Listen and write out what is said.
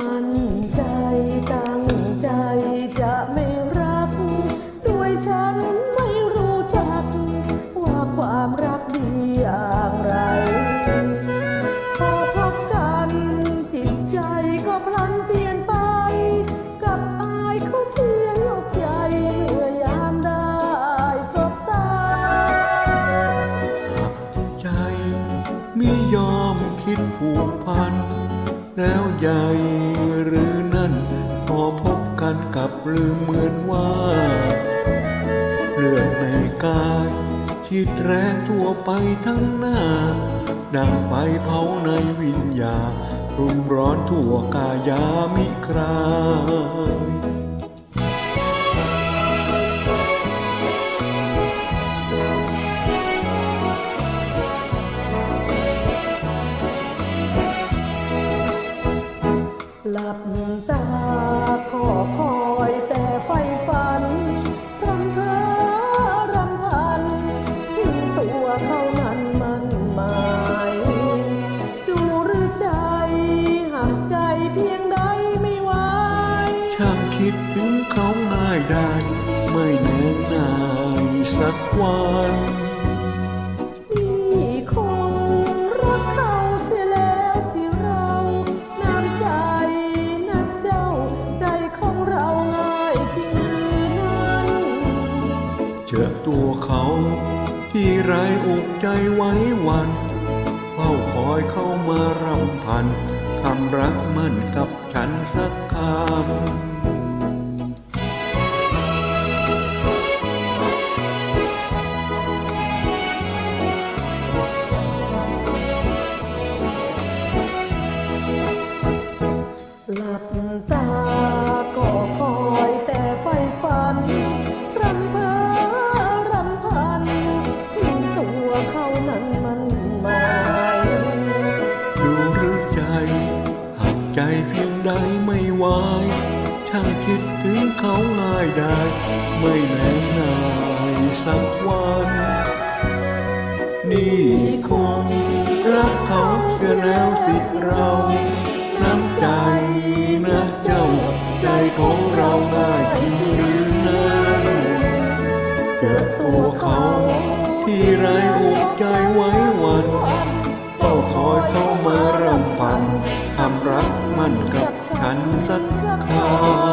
มันใจตั้งใจจะไม่รัก ด้วยฉันไม่รู้จัก ว่าความรักดีอย่างไร พอพักันจิตใจก็พลันเปลี่ยนไป กับอายเขาเสียยกใหเมื่อยามได้สบตา ใจไม่ยอมคิดผูกพัน แล้วใหญ่หรือนั่น พอพบกันกับลืมเหมือนว่าเลือดในกายทิดแรงทั่วไปทั้งหน้า ดังไฟเผาในวิญญาณรุมร้อนทั่วกายามิคราย คิดถึงเขาง่ายได้ ไม่แน่นายสักวันพี่คงรักเขาเสียแล้วสิเราน้ำใจนักเจ้า ใจของเราง่ายจริงหรือนั้นเจอตัวเขาที่ไรอกใจไว้วันเฝ้าคอยเข้ามารำพันคำรักมั่นกับฉันสักคำ ใดไม่ไหวช่างคิดถึงเขาง่ายได้ ไม่แน่นายสักวัน นี่คงรักเขาเสียแล้วสิเราน้ำใจนะเจ้าใจของเราง่ายจริงหรือนั้นเจอตัวเขาที่ไรอกใจไว้วัน สักคำ